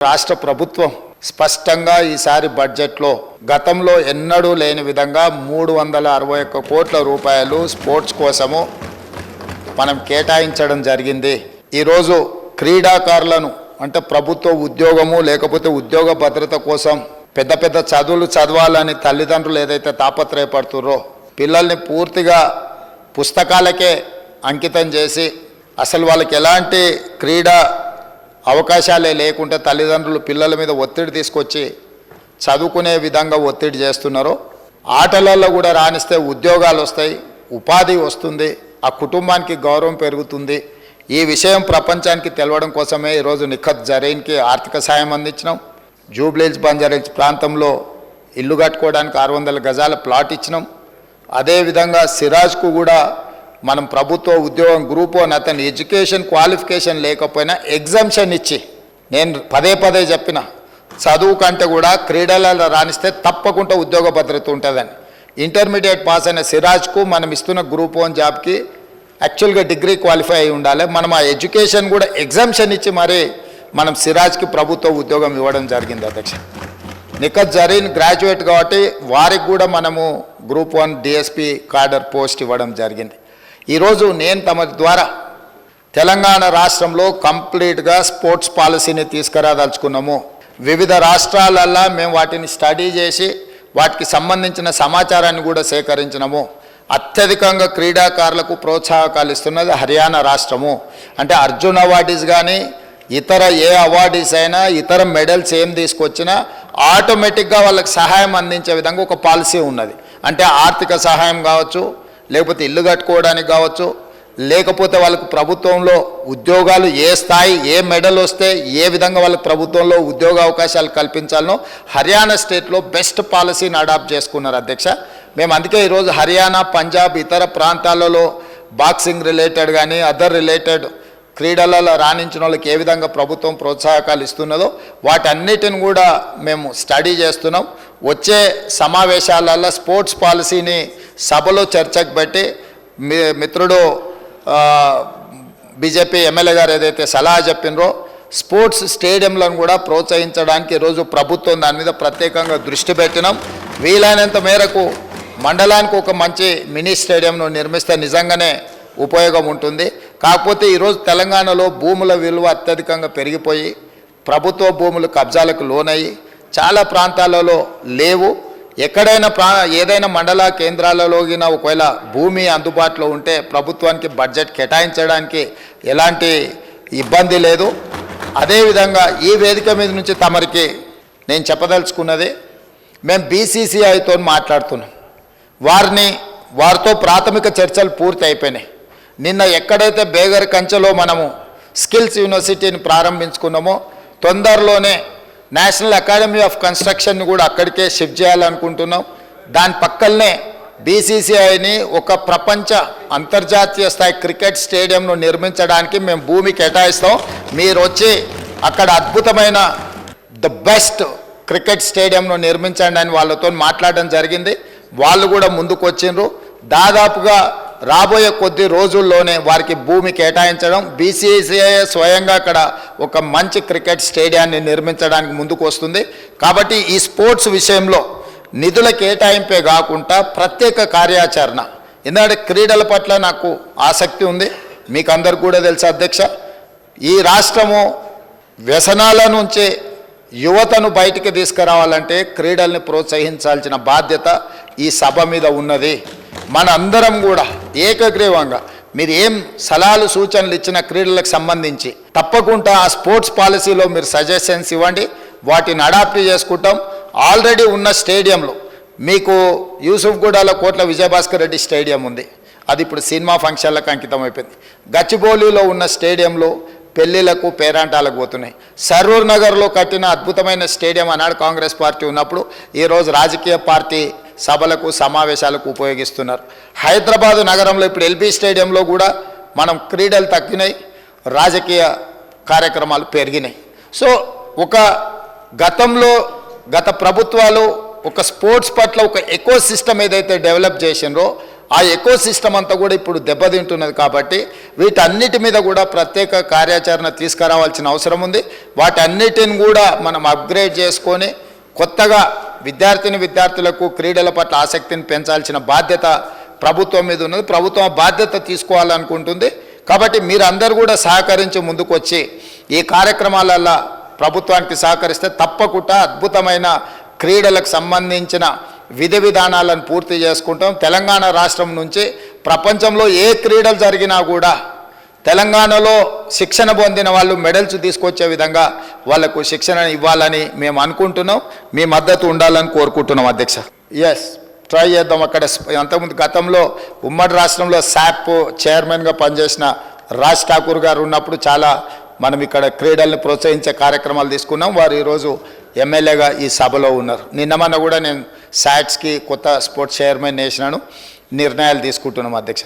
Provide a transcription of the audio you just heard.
రాష్ట్ర ప్రభుత్వం స్పష్టంగా ఈసారి బడ్జెట్లో గతంలో ఎన్నడూ లేని విధంగా మూడు వందల అరవై ఒక్క కోట్ల రూపాయలు స్పోర్ట్స్ కోసము మనం కేటాయించడం జరిగింది. ఈరోజు క్రీడాకారులను అంటే ప్రభుత్వ ఉద్యోగము లేకపోతే ఉద్యోగ భద్రత కోసం పెద్ద పెద్ద చదువులు చదవాలని తల్లిదండ్రులు ఏదైతే తాపత్రయపడుతుర్రో పిల్లల్ని పూర్తిగా పుస్తకాలకే అంకితం చేసి అసలు వాళ్ళకి ఎలాంటి క్రీడా అవకాశాలే లేకుంటే తల్లిదండ్రులు పిల్లల మీద ఒత్తిడి తీసుకొచ్చి చదువుకునే విధంగా ఒత్తిడి చేస్తున్నారో ఆటలలో కూడా రాణిస్తే ఉద్యోగాలు వస్తాయి ఉపాధి వస్తుంది ఆ కుటుంబానికి గౌరవం పెరుగుతుంది. ఈ విషయం ప్రపంచానికి తెలవడం కోసమే ఈరోజు నిఖత్ జరైన్కి ఆర్థిక సాయం అందించినాం. జూబ్లీల్స్ బంజారీల్స్ ప్రాంతంలో ఇల్లు కట్టుకోవడానికి ఆరు వందల గజాల ప్లాట్ ఇచ్చినాం. అదేవిధంగా సిరాజ్కు కూడా మనం ప్రభుత్వ ఉద్యోగం గ్రూప్ వన్ అతని ఎడ్యుకేషన్ క్వాలిఫికేషన్ లేకపోయినా ఎగ్జామ్షన్ ఇచ్చి నేను పదే పదే చెప్పిన చదువు కంటే కూడా క్రీడలలో రాణిస్తే తప్పకుండా ఉద్యోగ భద్రత ఉంటుందని. ఇంటర్మీడియట్ పాస్ అయిన సిరాజ్కు మనం ఇస్తున్న గ్రూప్ వన్ జాబ్కి యాక్చువల్గా డిగ్రీ క్వాలిఫై అయి ఉండాలి. మనం ఆ ఎడ్యుకేషన్ కూడా ఎగ్జామ్షన్ ఇచ్చి మరి మనం సిరాజ్కి ప్రభుత్వ ఉద్యోగం ఇవ్వడం జరిగింది అధ్యక్ష. నిఖత్ జరీన్ గ్రాడ్యుయేట్ కాబట్టి వారికి కూడా మనము group one DSP cadre post ఇవ్వడం జరిగింది. ఈరోజు నేను తమ ద్వారా తెలంగాణ రాష్ట్రంలో కంప్లీట్గా స్పోర్ట్స్ పాలసీని తీసుకురాదలుచుకున్నాము. వివిధ రాష్ట్రాలల్లో మేము వాటిని స్టడీ చేసి వాటికి సంబంధించిన సమాచారాన్ని కూడా సేకరించినము. అత్యధికంగా క్రీడాకారులకు ప్రోత్సాహకాలు ఇస్తున్నది హర్యానా రాష్ట్రము. అంటే అర్జున్ అవార్డీస్ కానీ ఇతర ఏ అవార్డీస్ అయినా ఇతర మెడల్స్ ఏం తీసుకొచ్చినా ఆటోమేటిక్గా వాళ్ళకి సహాయం అందించే విధంగా ఒక పాలసీ ఉన్నది. అంటే ఆర్థిక సహాయం కావచ్చు లేకపోతే ఇల్లు కట్టుకోవడానికి కావచ్చు లేకపోతే వాళ్ళకు ప్రభుత్వంలో ఉద్యోగాలు ఏ స్థాయి ఏ మెడల్ వస్తే ఏ విధంగా వాళ్ళకి ప్రభుత్వంలో ఉద్యోగ అవకాశాలు కల్పించాలనో హర్యానా స్టేట్లో బెస్ట్ పాలసీని అడాప్ట్ చేసుకున్నారు అధ్యక్ష. మేము అందుకే ఈరోజు హర్యానా పంజాబ్ ఇతర ప్రాంతాలలో బాక్సింగ్ రిలేటెడ్ కానీ అదర్ రిలేటెడ్ క్రీడలలో రాణించిన వాళ్ళకి ఏ విధంగా ప్రభుత్వం ప్రోత్సాహకాలు ఇస్తున్నదో వాటన్నిటిని కూడా మేము స్టడీ చేస్తున్నాం. వచ్చే సమావేశాలలో స్పోర్ట్స్ పాలసీని సభలో చర్చకు పెట్టి మిత్రుడు బీజేపీ ఎమ్మెల్యే గారు ఏదైతే సలహా చెప్పినరో స్పోర్ట్స్ స్టేడియంలను కూడా ప్రోత్సహించడానికి ఈరోజు ప్రభుత్వం దాని మీద ప్రత్యేకంగా దృష్టి పెట్టినాం. వీలైనంత మేరకు మండలానికి ఒక మంచి మినీ స్టేడియంను నిర్మిస్తే నిజంగానే ఉపయోగం ఉంటుంది. కాకపోతే ఈరోజు తెలంగాణలో భూముల విలువ అత్యధికంగా పెరిగిపోయి ప్రభుత్వ భూములు కబ్జాలకు లోనయ్యి చాలా ప్రాంతాలలో లేవు. ఎక్కడైనా ప్రా ఏదైనా మండల కేంద్రాలలోగిన ఒకవేళ భూమి అందుబాటులో ఉంటే ప్రభుత్వానికి బడ్జెట్ కేటాయించడానికి ఎలాంటి ఇబ్బంది లేదు. అదేవిధంగా ఈ వేదిక మీద నుంచి తమరికి నేను చెప్పదలుచుకున్నది మేము బీసీసీఐతో మాట్లాడుతున్నాం. వారిని వారితో ప్రాథమిక చర్చలు పూర్తి అయిపోయినాయి. నిన్న ఎక్కడైతే బేగర్ కంచెలో మనము స్కిల్స్ యూనివర్సిటీని ప్రారంభించుకున్నామో తొందరలోనే నేషనల్ అకాడమీ ఆఫ్ కన్స్ట్రక్షన్ని కూడా అక్కడికే షిఫ్ట్ చేయాలనుకుంటున్నాం. దాని పక్కనే బీసీసీఐని ఒక ప్రపంచ అంతర్జాతీయ స్థాయి క్రికెట్ స్టేడియంను నిర్మించడానికి మేము భూమి కేటాయిస్తాం. మీరు వచ్చి అక్కడ అద్భుతమైన ద బెస్ట్ క్రికెట్ స్టేడియంను నిర్మించండి అని వాళ్ళతో మాట్లాడడం జరిగింది. వాళ్ళు కూడా ముందుకు వచ్చిండ్రు దాదాపుగా రాబోయే కొద్ది రోజుల్లోనే వారికి భూమి కేటాయించడం. బీసీసీఐ స్వయంగా అక్కడ ఒక మంచి క్రికెట్ స్టేడియాన్ని నిర్మించడానికి ముందుకు వస్తుంది. కాబట్టి ఈ స్పోర్ట్స్ విషయంలో నిధుల కేటాయింపే కాకుండా ప్రత్యేక కార్యాచరణ. ఎందుకంటే క్రీడల పట్ల నాకు ఆసక్తి ఉంది. మీకు అందరికి కూడా తెలుసు అధ్యక్ష. ఈ రాష్ట్రము వ్యసనాల నుంచి యువతను బయటికి తీసుకురావాలంటే క్రీడల్ని ప్రోత్సహించాల్సిన బాధ్యత ఈ సభ మీద ఉన్నది. మన అందరం కూడా ఏకగ్రీవంగా. మీరు ఏం సలహాలు సూచనలు ఇచ్చిన క్రీడలకు సంబంధించి తప్పకుండా ఆ స్పోర్ట్స్ పాలసీలో మీరు సజెషన్స్ ఇవ్వండి. వాటిని అడాప్ట్ చేసుకుంటాం. ఆల్రెడీ ఉన్న స్టేడియంలో మీకు యూసుఫ్గూడలో కోట్ల విజయభాస్కర్ రెడ్డి స్టేడియం ఉంది. అది ఇప్పుడు సినిమా ఫంక్షన్లకు అంకితం అయిపోయింది. గచ్చిబౌలిలో ఉన్న స్టేడియంలో పెళ్ళిళ్ళకు పేరాంటాలకు పోతున్నాయి. సరూర్ నగర్లో కట్టిన అద్భుతమైన స్టేడియం అన్నాడు కాంగ్రెస్ పార్టీ ఉన్నప్పుడు. ఈరోజు రాజకీయ పార్టీ సభలకు సమావేశాలకు ఉపయోగిస్తున్నారు. హైదరాబాదు నగరంలో ఇప్పుడు ఎల్బీ స్టేడియంలో కూడా మనం క్రీడలు తగ్గినాయి రాజకీయ కార్యక్రమాలు పెరిగినాయి. సో ఒక గతంలో గత ప్రభుత్వాలు ఒక స్పోర్ట్స్ పట్ల ఒక ఎకో సిస్టమ్ ఏదైతే డెవలప్ చేసిండ్రో ఆ ఎకో సిస్టమ్ అంతా కూడా ఇప్పుడు దెబ్బతింటున్నది కాబట్టి వీటన్నిటి మీద కూడా ప్రత్యేక కార్యాచరణ తీసుకురావాల్సిన అవసరం ఉంది. వాటన్నిటిని కూడా మనం అప్గ్రేడ్ చేసుకొని కొత్తగా విద్యార్థిని విద్యార్థులకు క్రీడల పట్ల ఆసక్తిని పెంచాల్సిన బాధ్యత ప్రభుత్వం మీద ఉన్నది. ప్రభుత్వం బాధ్యత తీసుకోవాలనుకుంటుంది. కాబట్టి మీరందరూ కూడా సహకరించి ముందుకు వచ్చి ఈ కార్యక్రమాలల్లో ప్రభుత్వానికి సహకరిస్తే తప్పకుండా అద్భుతమైన క్రీడలకు సంబంధించిన విధి విధానాలను పూర్తి చేసుకుంటాం. తెలంగాణ రాష్ట్రం నుంచి ప్రపంచంలో ఏ క్రీడలు జరిగినా కూడా తెలంగాణలో శిక్షణ పొందిన వాళ్ళు మెడల్స్ తీసుకొచ్చే విధంగా వాళ్ళకు శిక్షణ ఇవ్వాలని మేము అనుకుంటున్నాం. మీ మద్దతు ఉండాలని కోరుకుంటున్నాం అధ్యక్ష. ఎస్ ట్రై చేద్దాం. అక్కడ అంతకుముందు గతంలో ఉమ్మడి రాష్ట్రంలో శాప్ చైర్మన్గా పనిచేసిన రాజ్ ఠాకూర్ గారు ఉన్నప్పుడు చాలా మనం ఇక్కడ క్రీడల్ని ప్రోత్సహించే కార్యక్రమాలు తీసుకున్నాం. వారు ఈరోజు ఎమ్మెల్యేగా ఈ సభలో ఉన్నారు. నిన్న మొన్న కూడా నేను శాట్స్కి కొత్త స్పోర్ట్స్ చైర్మన్ వేసినాను. నిర్ణయాలు తీసుకుంటున్నాం అధ్యక్ష.